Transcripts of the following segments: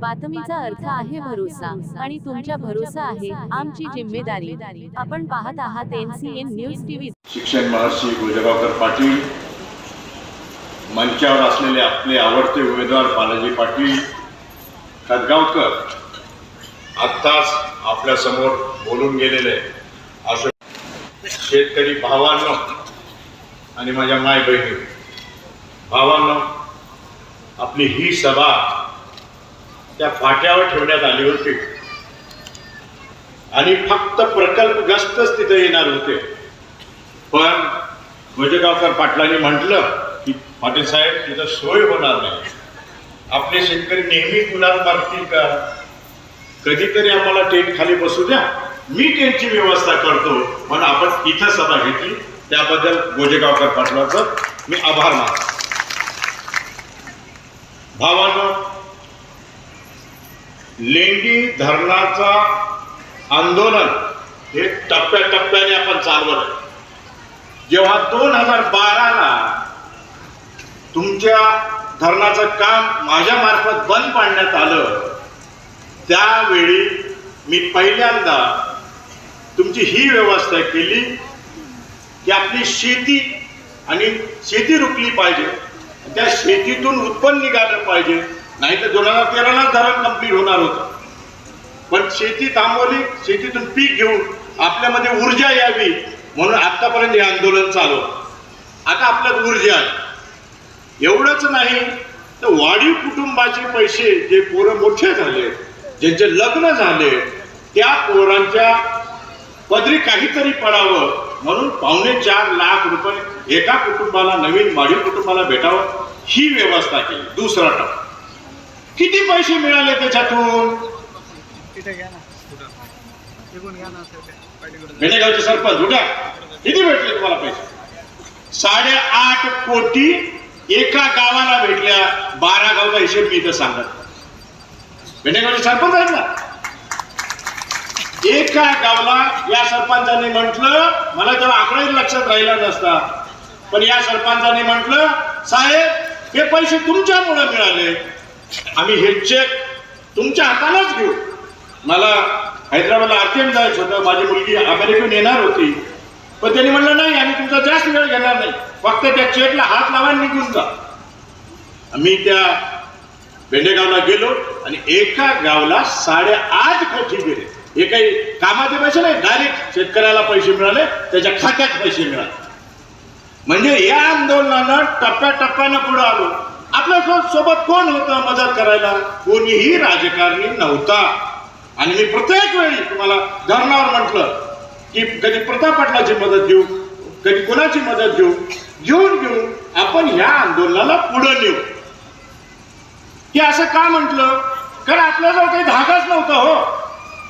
बातमीचा अर्थ आहे भरोसा आणि तुमच्या भरोसा आहे आमची जिम्मेदारी. आपण पाहत आहात एनसीएन न्यूज टीव्ही. शिक्षण महर्षी गोजगावकर पाटील मंचावर असलेले आपले आवडते उमेदवार बालाजी पाटील खदगावकर आत्ताच आपल्यासमोर बोलून गेलेले असं शेतकरी भावांनो आणि माझ्या माय बहिणी भावांनो आपली ही सभा त्या फाट्यावर ठेवण्यात आली होती. आणि फक्त प्रकल्पग्रस्तच तिथे येणार होते. पण गोजेगावकर पाटलांनी म्हटलं की पाटील साहेब तिथं सोय होणार नाही. आपले शेतकरी नेहमी कुणाला मारतील का? कधीतरी आम्हाला टेंट खाली बसू द्या. मी टेंटची व्यवस्था करतो पण आपण इथं सभा घेतली. त्याबद्दल गोजेगावकर पाटलाचं मी आभार मानतो. भावानं लेंडी धरणाचा आंदोलन हे टप्प्याटप्प्याने आपण चालवलं जेव्हा दोन हजार बाराला तुमच्या धरणाचं काम माझ्या मार्फत बंद पाडण्यात आलं त्यावेळी मी पहिल्यांदा तुमची ही व्यवस्था केली की आपली शेती आणि शेती रुकली पाहिजे. त्या शेतीतून उत्पन्न निघालं पाहिजे. नाही तर दोन हजार तेराला धरण कंप्लीट होणार होतं. पण शेती थांबवली शेतीतून पीक घेऊन आपल्यामध्ये ऊर्जा यावी म्हणून आतापर्यंत हे आंदोलन चालू आता आपल्यात ऊर्जा आहे. एवढंच नाही तर वाढीव कुटुंबाचे पैसे जे पोरं मोठे झाले ज्यांचे लग्न झाले त्या पोरांच्या पदरी काहीतरी पडावं म्हणून पावणे चार लाख रुपये एका कुटुंबाला नवीन वाढीव कुटुंबाला भेटावं ही व्यवस्था केली. दुसरा टप्पा. किती पैसे मिळाले त्याच्यातून? बेनेगावचे सरपंच उठा. किती भेटले तुम्हाला पैसे? साडेआठ कोटी एका गावाला भेटल्या. बारा गावचा हिशेब मी इथं सांगत. बेनेगावचे सरपंच आहेत ना? एका गावाला या सरपंचाने म्हटलं मला तेव्हा आकडाही लक्षात राहिला नसता. पण या सरपंचाने म्हटलं साहेब हे पैसे तुमच्यामुळे मिळाले. आम्ही हे चेक तुमच्या हातालाच घेऊ. मला हैदराबादला अर्जंट जायचं होतं. माझी मुलगी अमेरिकेहून येणार होती. पण त्यांनी म्हणलं नाही आम्ही तुमचा जास्त वेळ घेणार नाही. फक्त त्या चेकला हात लावा निघून जा. आम्ही त्या बेंडेगावला गेलो आणि एका गावला साडेआठ कोटी गेले. हे काही कामाचे पैसे नाही डायरेक्ट शेतकऱ्याला पैसे मिळाले त्याच्या खात्यात पैसे मिळाले. म्हणजे या आंदोलनानं टप्प्याटप्प्यानं पुढे आलो. आपल्यासोबत कोण होतं मदत करायला? कोणीही राजकारणी नव्हता. आणि मी प्रत्येक वेळी तुम्हाला धरणावर म्हटलं की कधी प्रतापटलाची मदत घेऊ कधी कोणाची मदत घेऊ घेऊन घेऊन आपण ह्या आंदोलनाला पुढे नेऊ. की असं का म्हटलं? कारण आपल्याजवळ काही धागाच नव्हता हो.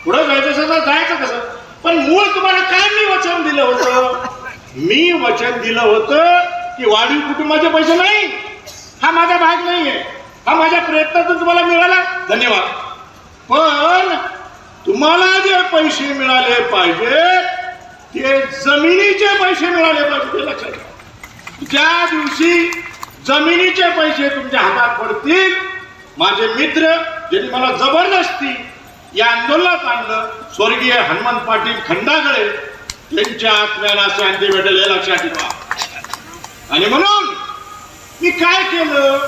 पुढे जायचं असेल जायचं कसं? पण मूळ तुम्हाला काय मी वचन दिलं होतं? मी वचन दिलं होतं की वाढीव कुटुंबाचे पैसे नाही. हा माझा भाग नाहीये. हा माझ्या प्रयत्नातून तुम्हाला मिळाला? धन्यवाद. पण तुम्हाला जे पैसे मिळाले पाहिजे ते जमिनीचे पैसे मिळाले पाहिजे ते लक्षात घ्या ज्या दिवशी जमिनीचे पैसे तुमच्या हातात पडतील माझे मित्र ज्यांनी मला जबरदस्ती या आंदोलनात आणलं स्वर्गीय हनुमान पाटील खंडागळे त्यांच्या आत्म्याला शांती भेटेल हे लक्षात ठेवा. आणि म्हणून मी काय केलं?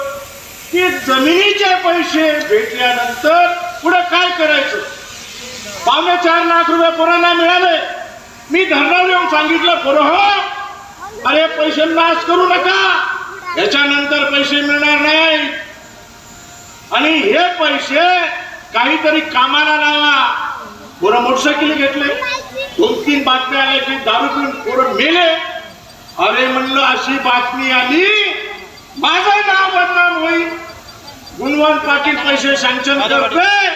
की जमिनीचे पैसे भेटल्यानंतर पुढे काय करायचं? पावणे चार लाख रुपये पोरांना मिळाले. मी धरणावर येऊन सांगितलं पोरं हो अरे पैसे नाश करू नका. याच्यानंतर पैसे मिळणार नाही. आणि हे पैसे काहीतरी कामाला लावा. पोरं मोटरसायकल घेतले. दोन तीन बातम्या आल्या की दारू पिऊन पोरं मेले. अरे म्हणलं अशी बातमी आली माझं नाव बदनाम होईल. गुणवंत पाटील पैसे सँक्शन करतोय.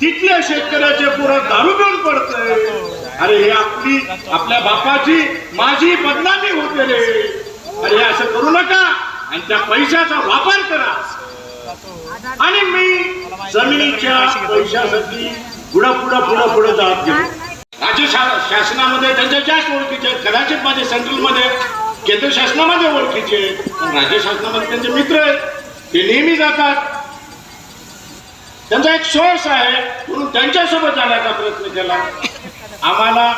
तिथल्या शेतकऱ्याचे पुरं दारू पिऊन पडतंय. अरे हे आपली आपल्या बापाची माझी बदनामी होते रे. अरे असं करू नका. आणि त्या पैशाचा वापर करा. आणि मी जमिनीच्या पैशासाठी पुढं पुढं पुढं पुढं जात गेलो. राज्य शासनामध्ये त्यांच्या जास्त ओळखीचे. कदाचित माझे सेंट्रलमध्ये केंद्र शासनामध्ये ओळखीचे पण राज्य शासनामध्ये त्यांचे मित्र आहेत. ते नेहमी जातात. त्यांचा एक सोर्स आहे. म्हणून त्यांच्यासोबत जाण्याचा प्रयत्न केला. आम्हाला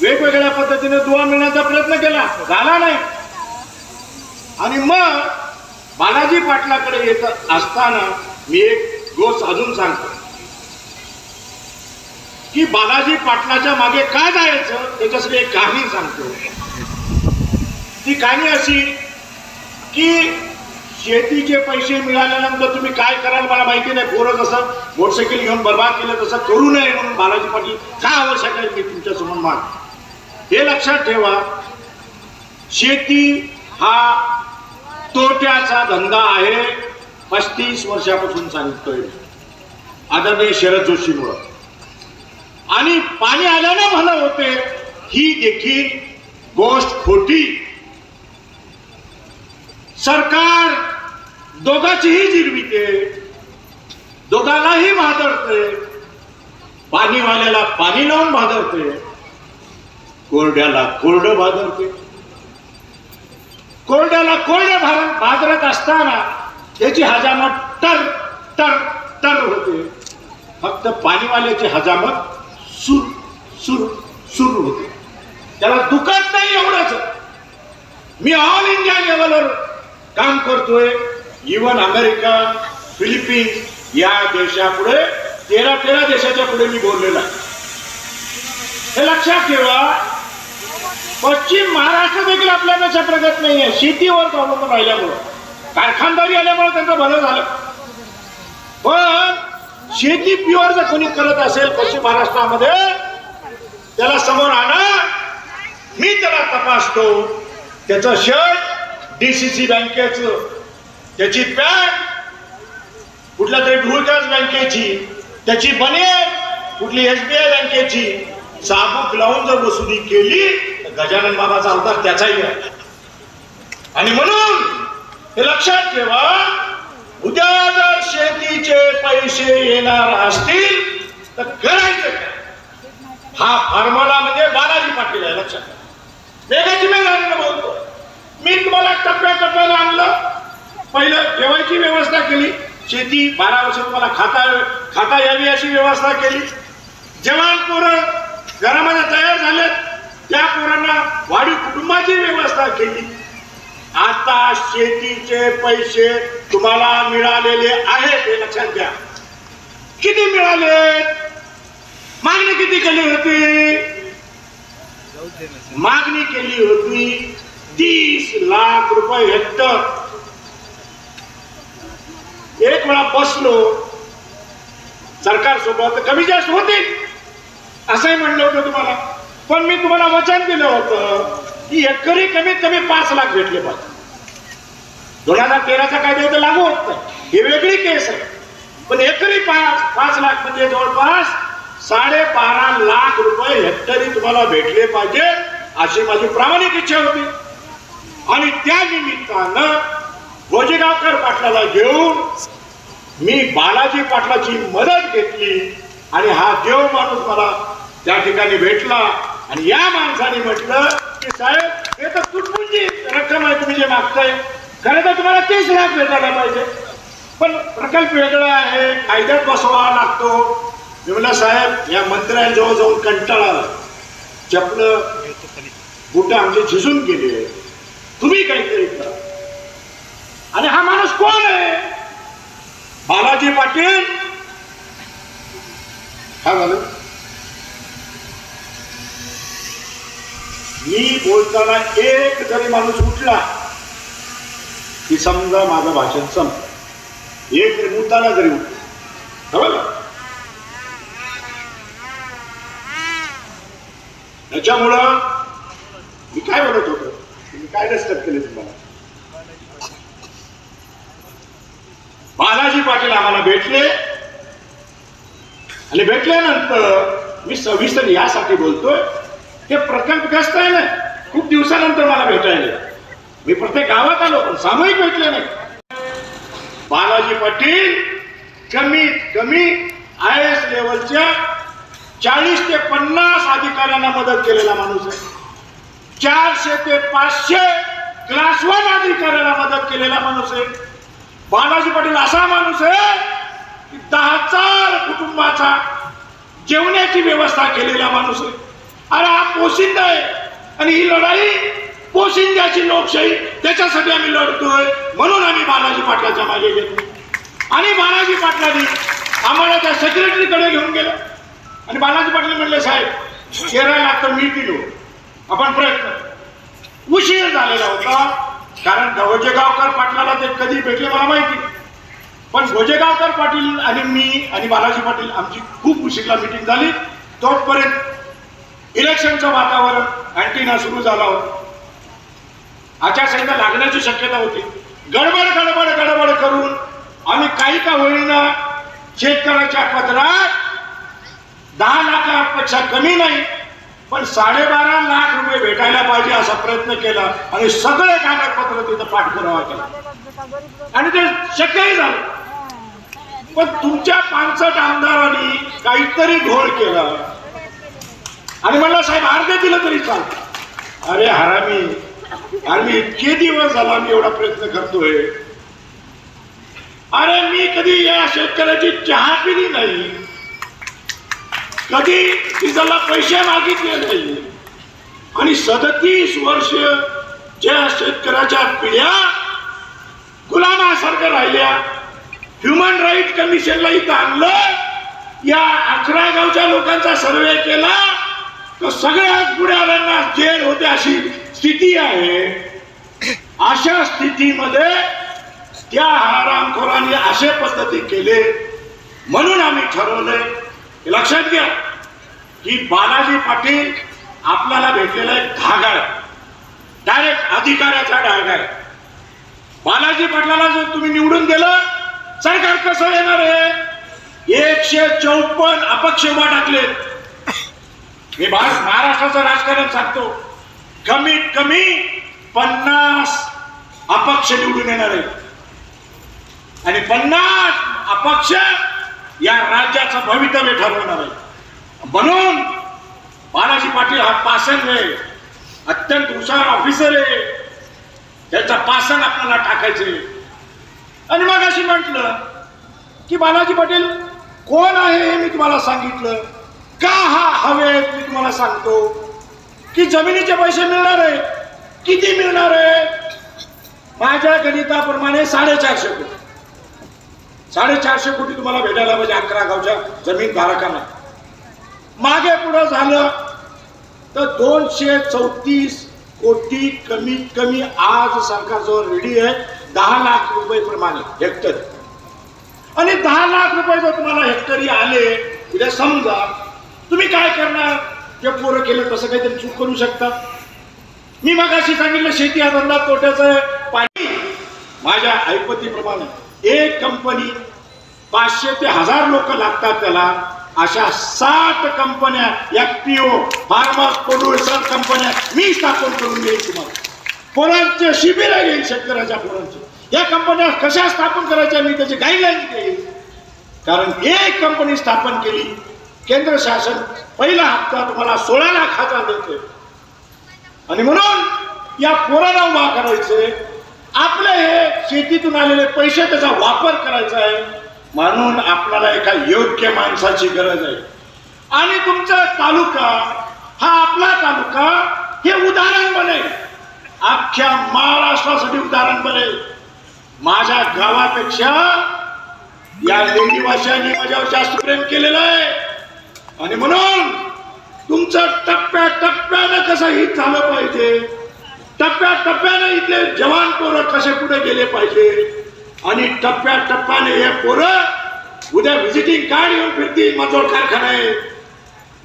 वेगवेगळ्या पद्धतीने दुवा मिळण्याचा प्रयत्न केला. झाला नाही. आणि मग बालाजी पाटलाकडे येत असताना मी एक गोष्ट अजून सांगतो. की बालाजी पाटलाच्या मागे काय जायचं त्याच्यासाठी एक कहाणी सांगतो. ती कहाणी अशी की शेतीचे पैसे मिळाल्यानंतर तुम्ही काय कराल मला माहिती नाही. पोरं जसं मोटरसायकल घेऊन बर्बाद केलं तसं करू नये म्हणून बालाजी पाटील काय आवश्यक आहे मी तुमच्यासमोर माग हे लक्षात ठेवा शेती हा तोट्याचा धंदा आहे. पस्तीस वर्षापासून सांगतोय आदरणीय शरद जोशीमुळं. आणि पाणी आल्यानं भलं होते. ही देखील गोष्ट खोटी. सरकार दोघांचीही जिरविते दोघांनाही भादरते पाणीवाल्याला पाणी लावून भादरते कोरड्याला कोरडं भादरते. कोरड्याला कोरडे भादरत असताना त्याची हजामत टर टर टर होते. फक्त पाणीवाल्याची हजामत सुर सुर सुर होते. त्याला दुखत नाही एवढंच. मी ऑल इंडिया लेवलवर काम करतोय. इवन अमेरिका फिलिपिन्स या देशापुढे तेरा तेरा देशाच्या पुढे मी बोललेला हे लक्षात ठेवा. पश्चिम महाराष्ट्र देखील आपल्यापेक्षा प्रगत नाही आहे शेतीवर अवलंबून राहिल्यामुळं. कारखानदारी आल्यामुळे त्यांचं भलं झालं. पण शेती प्युअर जर कोणी करत असेल पश्चिम महाराष्ट्रामध्ये त्याला समोर आणा. मी त्याला तपासतो. त्याचं शर्ट डीसीसी बँकेच त्याची पॅन्ट कुठल्या तरी ढुळकास बँकेची त्याची बनेल कुठली एसबीआय बँकेची साबूक लावून जर वसुली केली तर गजानन बाबाचा अवतार त्याचाही आहे. आणि म्हणून हे लक्षात ठेवा उद्या जर शेतीचे पैसे येणार असतील तर करायचं काय? हा फॉर्म्युला म्हणजे बालाजी पाटील आहे लक्षात ठेवा. वेगळ्या जिम्मेदारीने बोलतो मी तुम्हाला टप्प्या टप्प्याने आणलं. पहिलं ठेवायची व्यवस्था केली. शेती बारा वर्ष तुम्हाला खाता खाता यावी अशी व्यवस्था केली. जेव्हा पोरं घरामध्ये तयार झाले त्या पोरांना वाढीव कुटुंबाची व्यवस्था केली. आता शेतीचे पैसे तुम्हाला मिळालेले आहेत हे लक्षात घ्या. किती मिळाले? मागणी किती केली होती? मागणी केली होती तीस लाख रुपये हेक्टर एक वेळा बसलो. सरकार सोबत कमी जास्त होतील असंही म्हणलं होतं तुम्हाला. पण मी तुम्हाला वचन दिलं होतं की एकरी कमीत कमी पाच लाख भेटले पाहिजे. दोन हजार तेराचा कायदा इथं लागू होत नाही. ही वेगळी केस आहे. पण एकरी पाच पाच लाख म्हणजे जवळपास साडेबारा लाख रुपये हेक्टरी तुम्हाला भेटले पाहिजे अशी माझी प्रामाणिक इच्छा होती. आणि त्या निमित्तानं भोजेगावकर पाटलाला घेऊन मी बालाजी पाटलाची मदत घेतली आणि हा देव माणूस मला त्या ठिकाणी भेटला आणि या माणसाने म्हटलं की साहेब हे तर तुटपुंजी रक्कम आहे तुम्ही जे मागताय खरं तर तुम्हाला तीस लाख भेटायला पाहिजे पण प्रकल्प वेगळा आहे कायद्यात बसवा लागतो मी साहेब या मंत्र्यांजवळ जाऊन कंटाळा आला. चपलं येतो खाली. बुट आमचे झिजून गेले तुम्ही काहीतरी करा. आणि हा माणूस कोण आहे? बालाजी पाटील. काय झालं? मी बोलताना एक जरी माणूस उठला की समजा माझं भाषण संपलं. एक तरी मुद्दाला जरी उठला. समजलं त्याच्यामुळं मी काय बोलत होतो? काय डिस्टर्ब केले तुम्हाला. बालाजी पाटील आम्हाला भेटले. आणि भेटल्यानंतर मी सविस्तर यासाठी बोलतोय ते प्रकल्पग्रस्त आहे ना खूप दिवसानंतर मला भेटायला मी प्रत्येक गावात आलो पण सामूहिक भेटले नाही. बालाजी पाटील कमीत कमी आय एस लेवलच्या चाळीस ते पन्नास अधिकाऱ्यांना मदत केलेला माणूस आहे. चारशे ते पाचशे क्लासवर अधिकाऱ्याला मदत केलेला माणूस आहे. बालाजी पाटील असा माणूस आहे की दहा चार कुटुंबाचा जेवण्याची व्यवस्था केलेला माणूस आहे. अरे हा पोशिंदा आहे आणि ही लढाई पोशिंद्याची लोकशाही त्याच्यासाठी आम्ही लढतोय म्हणून आम्ही बालाजी पाटलाच्या मागे गेलो. आणि बालाजी पाटलांनी आम्हाला त्या सेक्रेटरीकडे घेऊन गेलं. आणि बालाजी पाटील म्हणले साहेब केरळला तर मी पिलो आपण प्रयत्न उशीर झालेला होता कारण गवजेगावकर पाटलाला ते कधी भेटले मला माहिती पण गोजेगावकर पाटील आणि मी आणि बालाजी पाटील आमची खूप उशीरला मिटिंग झाली. तोपर्यंत इलेक्शनचं वातावरण अँटीना सुरू झाला होता. आचारसंहिता लागण्याची शक्यता होती. गडबड गडबड गडबड करून आम्ही काही का होईना शेतकऱ्याच्या पदरात दहा लाखापेक्षा कमी नाही पण साडेबारा लाख रुपये भेटायला पाहिजे असा प्रयत्न केला आणि सगळे कागदपत्र तिथं पाठपुरावा केला. आणि ते शक्यही झालं. पण तुमच्या पानसट आमदारांनी काहीतरी घोळ केला. आणि म्हणलं साहेब अर्धे दिलं तरी चालतं. अरे हरामी अरे मी इतके दिवस झाला मी एवढा प्रयत्न करतोय. अरे मी कधी या शेतकऱ्याची चहा पिली नाही. कधी तिच्याला पैसे मागितले नाही. आणि सदतीस वर्ष ज्या शेतकऱ्याच्या पिढ्या गुलामासारख्या राहिल्या ह्युमन राईट कमिशनला इथं आणलं या अकरा गावच्या लोकांचा सर्वे केला तर सगळ्याच बुड्यावाल्यांना जेल होते अशी स्थिती आहे. अशा स्थितीमध्ये त्या हरामखोरांनी असे पद्धती केले म्हणून आम्ही ठरवलंय लक्षात घ्या की बालाजी पाटील आपल्याला भेटलेला एक धागा आहे डायरेक्ट अधिकाऱ्याचा डागा आहे बालाजी पाटलाला जर तुम्ही निवडून दिलं सरकार कसं येणार आहे? एकशे चौपन्न अपक्ष उभा टाकले मी भारत महाराष्ट्राचं राजकारण सांगतो. कमीत कमी पन्नास अपक्ष निवडून येणार आहे आणि पन्नास अपक्ष या राज्याचं भवितव्य ठरवणार आहे. म्हणून बालाजी पाटील हा पासन आहे. अत्यंत हुशार ऑफिसर आहे. त्याचा पासन आपल्याला टाकायचे आणि मग अशी म्हटलं की बालाजी पाटील कोण आहे हे मी तुम्हाला सांगितलं. का हा हवे मी तुम्हाला सांगतो? की जमिनीचे पैसे मिळणार आहे? किती मिळणार आहे? माझ्या गणिताप्रमाणे साडेचारशे कोटी. साडेचारशे कोटी तुम्हाला भेटायला पाहिजे अकरा गावच्या जमीन धारकांना. मागे पुढं झालं तर दोनशे चौतीस कोटी कमीत कमी आज सरकारजवळ रेडी आहे. दहा लाख रुपये प्रमाणे हेक्टर. आणि दहा लाख रुपये जर तुम्हाला हेक्टरी आले उद्या समजा तुम्ही काय करणार? जे पोरं केलं तसं काहीतरी चूक करू शकता. मी मग अशी सांगितलं शेती हा धंदा तोट्याचं आहे. पाणी माझ्या ऐपतीप्रमाणे एक कंपनी पाचशे ते हजार लोक लागतात त्याला. अशा सात कंपन्या F P O pharma producer कंपन्या मी स्थापन करून घेईन तुम्हाला. पोरांचे शिबिर येईल शेतकऱ्याच्या पोरांचे. या कंपन्या कशा स्थापन करायच्या मी त्याची गाईडलाईन देईल कारण एक कंपनी स्थापन केली केंद्र शासन पहिला हप्ता तुम्हाला सोळा लाखाचा देते आणि म्हणून या पोराला उभा करायचे आपले हे शेतीतून आलेले पैसे त्याचा वापर करायचा आहे म्हणून आपल्याला एका योग्य माणसाची गरज आहे. आणि तुमचा तालुका हा आपला तालुका हे उदाहरण बनेल अख्ख्या महाराष्ट्रासाठी उदाहरण बनेल माझ्या गावापेक्षा या लेडीवाशांनी माझ्यावर जास्त प्रेम केलेलं आहे. आणि म्हणून तुमचं टप्प्या टप्प्यानं कसं हित झालं पाहिजे? टप्प्याटप्प्याने इथले जवान पोरं कसे पुढे गेले पाहिजे? आणि टप्प्या टप्प्याने हे पोरं उद्या व्हिजिटिंग कार्ड येऊन फिरतील मजोळ कारखाना आहे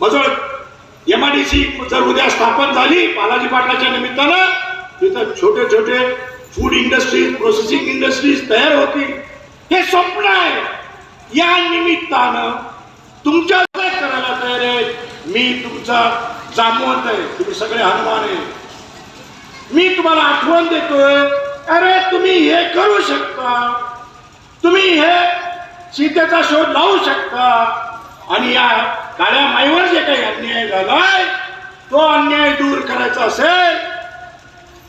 मजोड एम आय डी सी जर उद्या स्थापन झाली बालाजी पाटलाच्या निमित्तानं तिथं छोटे छोटे फूड इंडस्ट्रीज प्रोसेसिंग इंडस्ट्रीज तयार होतील. हे स्वप्न आहे. या निमित्तानं तुमच्या करायला तयार आहे मी तुमचा जामवंत आहे. तुम्ही सगळे हनुमान आहे मी तुम्हाला आठवण देतोय. अरे तुम्ही हे करू शकता. तुम्ही हे सीतेचा शोध लावू शकता. आणि या काळ्या माईवर जे काही अन्याय झालाय तो अन्याय दूर करायचा असेल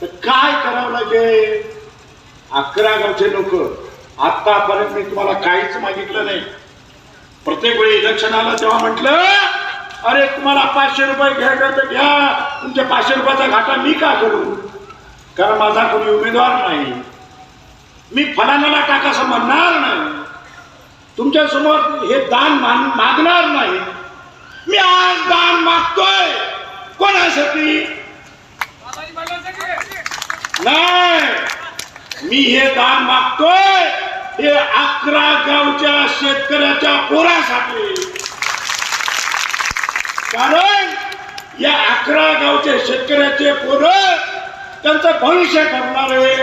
तर काय करावं लागेल? अकरा गावचे लोक आतापर्यंत मी तुम्हाला काहीच मागितलं नाही. प्रत्येक वेळी इलेक्शन आलं तेव्हा म्हटलं अरे तुम्हाला पाचशे रुपये घ्यायचं तर घ्या. तुमच्या पाचशे रुपयाचा घाटा मी का करू? कारण माझा कोणी उमेदवार नाही. मी फलानाला टाका असं म्हणणार नाही. तुमच्यासमोर हे दान मान- मागणार नाही. मी आज दान मागतोय. कोणासाठी? नाही. मी हे दान मागतोय हे अकरा गावच्या शेतकऱ्याच्या पोरासाठी. कारण या अकरा गावच्या शेतकऱ्याचे पोरं त्यांचं भविष्य ठरणार आहे.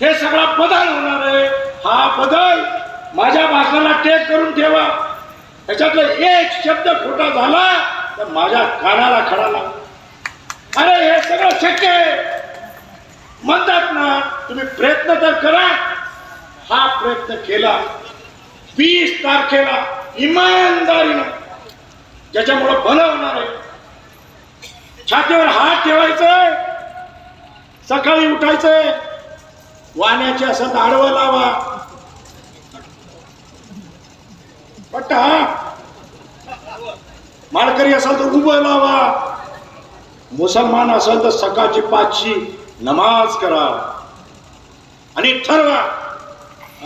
हे सगळा बदल होणार आहे. हा बदल माझ्या भाषणाला टेक करून ठेवा. याच्यातला एक शब्द खोटा झाला तर माझ्या कानाला खडा लाग अरे हे सगळं शक्य आहे. म्हणतात ना तुम्ही प्रयत्न तर करा. हा प्रयत्न केला. वीस तारखेला इमानदारीनं ज्याच्यामुळं भलं होणार आहे. छातीवर हात ठेवायचं सकाळी उठायचंय वाण्याचे असं दाडवं लावा. पट्ट हा. माळकरी असाल तर उभं लावा. मुसलमान असाल तर सकाळची पाचशी नमाज करा. आणि ठरवा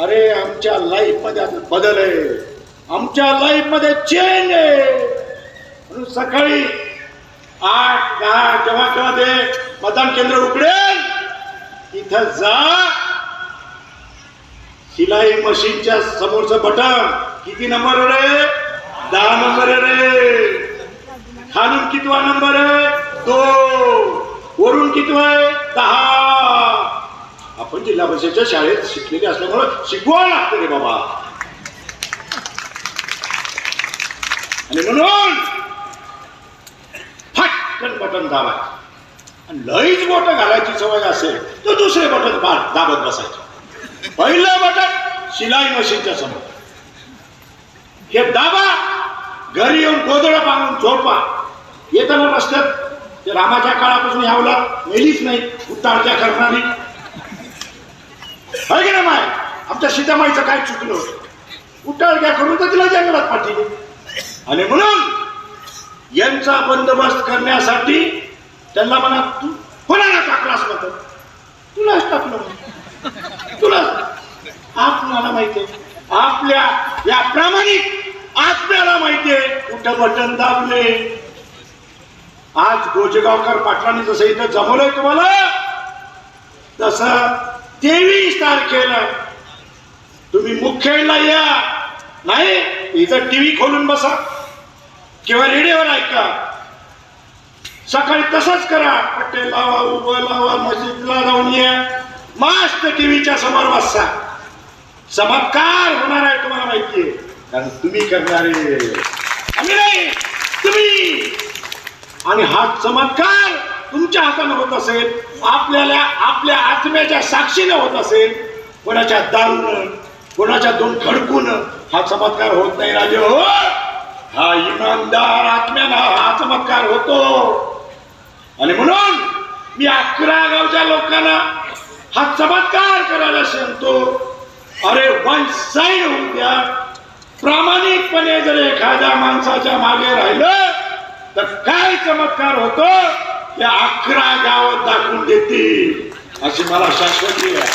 अरे आमच्या लाईफमध्ये आता बदल आहे. आमच्या लाईफमध्ये चेंज आहे. म्हणून सकाळी आठ दहा जेव्हा केव्हा दे मतदान केंद्र उघडेल. तिथं जा. शिलाई मशीनच्या समोरचं बटन. किती नंबर रे? दहा नंबर रे. खालून कितवा नंबर आहे? दोन. वरून कितवा आहे? दहा. आपण जिल्हा परिषदेच्या शाळेत शिकलेले असल्यामुळे शिकवावं लागतं रे बाबा. आणि म्हणून फटकन बटन दाबायचं आणि लईच बोट घालायची सवय असेल तर दुसरे बटन दाबत बसायचे. पहिलं बटन शिलाई मशीनच्या समोर. हे दाबा घरी येऊन गोदळ बांधून झोपा. येताना रस्त्यात ते रामाच्या काळापासून यावला मेलीच नाही उतारच्या करणारी. आहे की नाही माय? आमच्या सीतामाईचं काय चुकलं? होतं उटाळक्या करून तर तिला जंगलात पाठवली आणि म्हणून यांचा बंदोबस्त करण्यासाठी त्यांना म्हणा तू कोणाला टाकलास म्हणतो तुलाच टाकलं तुला आपल्याला माहितीये आपल्या या प्रामाणिक आत्म्याला माहितीये कुठं बटन दाबले. आज गोजेगावकर पाटलांनी जसं इथं जमवलंय तुम्हाला तस तेवीस तारखेला तुम्ही मुखेडला या. नाही इथं टीव्ही खोलून बसा किंवा रेडिओवर ऐका. सकाळी तसंच करा. पट्टे लावा उभं लावा मस्जिदला जाऊन या. मस्त टीव्हीच्या समोर बसा. चमत्कार होणार आहे तुम्हाला माहितीये. कारण तुम्ही करणारे. आम्ही नाही तुम्ही. आणि हा चमत्कार तुमच्या हाताने होत असेल आपल्याला आपल्या आत्म्याच्या साक्षीने होत असेल कोणाच्या दारून कोणाच्या दोन खडकून हा चमत्कार होत नाही राजे. हो हा इमानदार आत्म्यानं हा चमत्कार होतो. आणि म्हणून मी अकरा गावच्या लोकांना हा चमत्कार करायला सांगतो. अरे वन साईड होऊन द्या. प्रामाणिकपणे जर एखाद्या माणसाच्या मागे राहिलं तर काय चमत्कार होतो? हे अकरा गावात दाखवून देतील अशी मला शाश्वती आहे.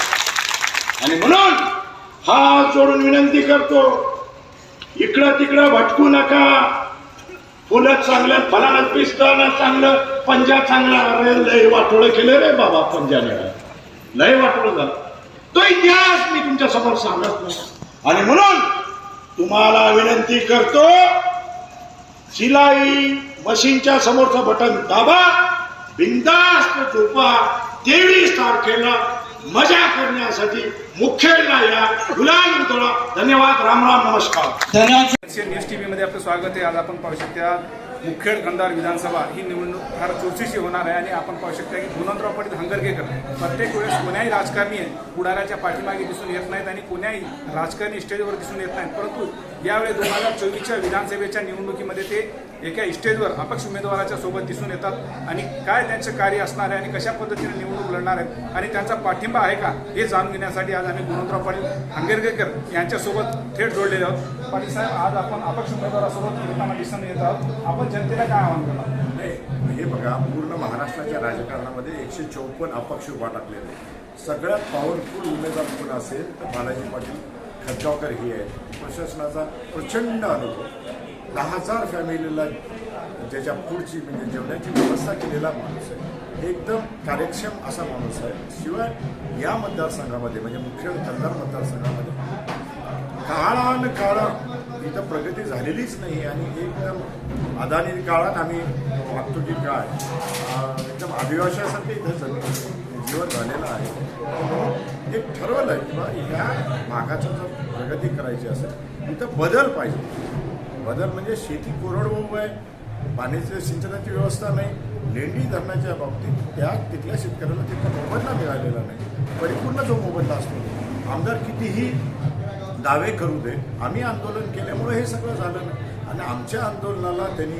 आणि म्हणून हा जोडून विनंती करतो इकडं तिकडं भटकू नका. फुलं चांगलं फलानं पिस्ताना चांगलं पंजा चांगला अरे लय वाटोळं केलं रे बाबा पंजाने. लय वाटोळं झालं. तो इतिहास मी तुमच्यासमोर सांगत नाही. आणि म्हणून तुम्हाला विनंती करतो शिलाई मशीनच्या समोरचं बटन दाबा. बिंदास्त झोपा. तेवीस तारखेला मजा करण्यासाठी मुख्यला या गुलाम तोडा धन्यवाद राम राम नमस्कार. धन्यवाद. न्यूज टी व्हीमध्ये आपलं स्वागत आहे. आज आपण पाहू शकता मुखेड गंधार विधानसभा ही निवडणूक फार चुरशीची होणार आहे आणि आपण पाहू शकता की गुणवंतराव पाटील हंगरगेकर प्रत्येक वेळेस कोण्याही राजकारणी आहे पुढाऱ्याच्या पाठीमागे दिसून येत नाहीत आणि कोण्याही राजकारणी स्टेजवर दिसून येत नाहीत. परंतु यावेळी दोन हजार चोवीसच्या विधानसभेच्या निवडणुकीमध्ये ते एका स्टेजवर अपक्ष उमेदवाराच्या सोबत दिसून येतात आणि काय त्यांचे कार्य असणार आहे आणि कशा पद्धतीने निवडणूक लढणार आहेत आणि त्यांचा पाठिंबा आहे का हे जाणून घेण्यासाठी आज आम्ही गुणवंतराव पाटील हंगेरगेकर यांच्यासोबत थेट जोडलेले आहोत. पाटील साहेब आज आपण अपक्ष उमेदवारासोबत फिरताना दिसून येत आहोत. आपण जनतेला काय आवाहन करणार? नाही हे बघा पूर्ण महाराष्ट्राच्या राजकारणामध्ये एकशे चौपन्न अपक्ष उभा टाकलेले आहेत. सगळ्यात पॉवरफुल उमेदवार कोण असेल तर बालाजी पाटील खतगावकर हे आहेत. प्रशासनाचा प्रचंड अनुभव. दहा हजार फॅमिलीला ज्याच्या पुढची म्हणजे जेवणाची व्यवस्था केलेला माणूस आहे. एकदम कार्यक्षम असा माणूस आहे. शिवाय या मतदारसंघामध्ये म्हणजे मुख्य कंधार मतदारसंघामध्ये काळान काळ इथं प्रगती झालेलीच नाही आणि एकदम अदानी काळात आम्ही वागतो की काय एकदम आदिवाशासारखं इथं जमीन जीवन झालेलं आहे. एक ठरवलं आहे की बा ह्या भागाचं जर प्रगती करायची असेल इथं बदल पाहिजे. बदल म्हणजे शेती कोरडवाहू आहे पाण्याची सिंचनाची व्यवस्था नाही लेंडी धरणाच्या बाबतीत त्या तिथल्या शेतकऱ्याला तिथला मोबदला मिळालेला नाही. परिपूर्ण जो मोबदला असतो आमदार कितीही दावे करू दे आम्ही आंदोलन केल्यामुळे हे सगळं झालं ना. आणि आमच्या आंदोलनाला त्यांनी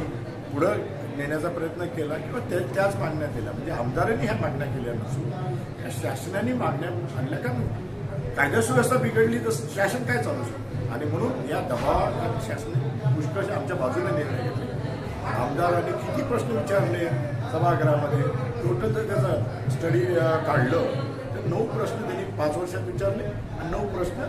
पुढं नेण्याचा प्रयत्न केला किंवा त्या त्याच मागण्या केल्या. म्हणजे आमदारांनी ह्या मागण्या केल्या नसून शासनाने मागण्या आणल्या का नाही? कायदा सुव्यवस्था बिघडली तर शासन काय चालू शकतं? आणि म्हणून या दबावाखाली शासनाने पुष्कळ आमच्या बाजूने निर्णय घेतले आमदारांनी किती प्रश्न विचारले सभागृहामध्ये? टोटल जर त्याचा स्टडी काढलं तर नऊ प्रश्न त्यांनी पाच वर्षात विचारले आणि नऊ प्रश्न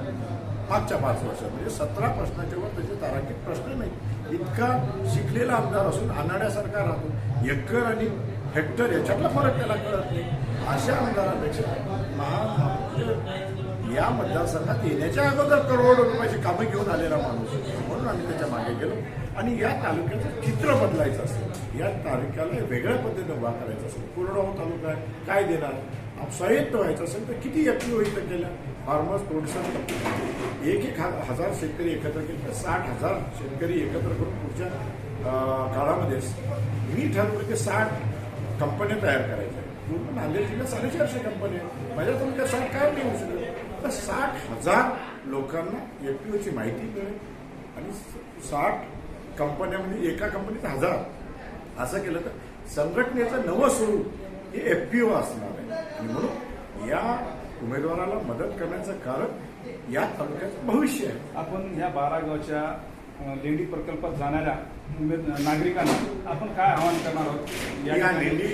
मागच्या पाच वर्षात. म्हणजे सतरा प्रश्नाच्या वर त्याचे तारांकित प्रश्न नाही. इतका शिकलेला आमदार असून अनाड्यासारखा राहतो. एकर आणि हेक्टर याच्यातला फरक त्याला कळत नाही. अशा आमदारापेक्षा महा या मतदारसंघात येण्याच्या अगोदर करोड रुपयाची कामं घेऊन आलेला माणूस. आहे. म्हणून आम्ही त्याच्यामागे गेलो. आणि या तालुक्याचं चित्र बदलायचं असेल या तालुक्याला वेगळ्या पद्धतीने उभा करायचं असेल कोरडाव तालुका काय देणार? स्वायत्त व्हायचं असेल तर किती एफ पी इथं केल्या? फार्मर्स प्रोड्युसर एक एक हा- हजार शेतकरी एकत्र केले तर साठ हजार शेतकरी एकत्र करून पुढच्या काळामध्ये मी ठरवलं की साठ कंपन्या तयार करायच्या पूर्ण नांदेड जिल्ह्यात साडेचारशे कंपन्या आहेत. माझ्या तालुक्यात साठ काय नाही होऊ शकत. तर साठ हजार लोकांना एफ पी ओची माहिती मिळेल. आणि साठ कंपन्यामध्ये एका कंपनीत हजार. असं केलं तर संघटनेचं नवं स्वरूप हे एफ पी ओ असणार आहे. आणि म्हणून या उमेदवाराला मदत करण्याचं कारण या तालुक्याचं भविष्य आहे. आपण या बारा गावच्या अ, लेंडी प्रकल्पात जाणाऱ्या नागरिकांना आपण काय आवाहन करणार आहोत? या लेंडी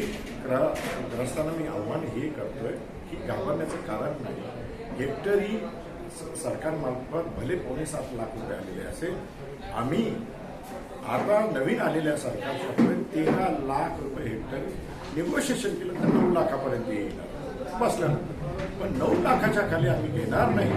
ग्र- ग्रस्तांना मी आव्हान हे करतोय की घाबरण्याचं कारण नाही. हेक्टरी सरकारमार्फत भले पावणे सात लाख रुपये आलेले असेल आम्ही आता नवीन आलेल्या सरकारपर्यंत तेरा लाख रुपये हेक्टर निगोशिएशन केलं तर नऊ लाखापर्यंत येईल. बसल्यानंतर पण नऊ लाखाच्या खाली आम्ही घेणार नाही.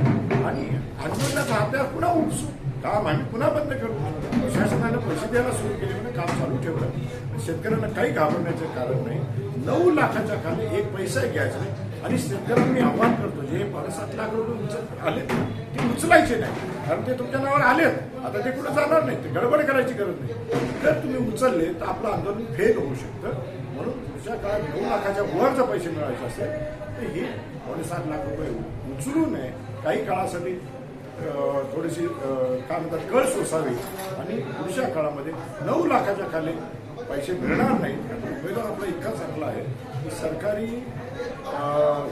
आणि आंदोलनाचा अभ्यास पुन्हा उपसू काम आम्ही पुन्हा बंद करू. शासनानं पैसे द्यायला सुरू केले म्हणजे काम चालू ठेवलं. शेतकऱ्यांना काही घाबरण्याचं कारण नाही. नऊ लाखाच्या खाली एक पैसा घ्यायचा नाही. आणि शेतकऱ्यांना मी आव्हान करतो जे सात लाख रुपये उचल आले ते उचलायचे नाही. कारण ते तुमच्या नावावर आलेत. आता ते कुठं जाणार नाही ते गडबड करायची गरज नाही. जर तुम्ही उचलले तर आपलं आंदोलन फेल होऊ शकतं. म्हणून पुढच्या काळात नऊ लाखाच्या वर जर पैसे मिळायचे असेल तर हे पावणे सात लाख रुपये उचलू नये. काही काळासाठी थोडीशी काय म्हणतात कळ सोसावी. आणि पुढच्या काळामध्ये नऊ लाखाच्या खाली पैसे मिळणार नाहीत. उमेदवार आपला इतका चांगला आहे की सरकारी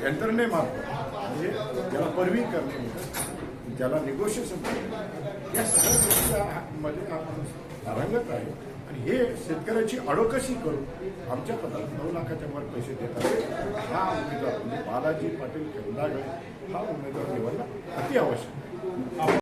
यंत्रणे मार्फत म्हणजे ज्याला परवी करणे म्हणतात, ज्याला निगोशिएशन करणे या सगळ्या गोष्टीमध्ये हा माणूस आहे. आणि हे शेतकऱ्याची अडोकशी करून आमच्या पदात नऊ लाखाच्या वर पैसे देत आहे हा उमेदवार म्हणजे बालाजी पाटील खंदागळे हा उमेदवार निवडणं अति आवश्यक आहे.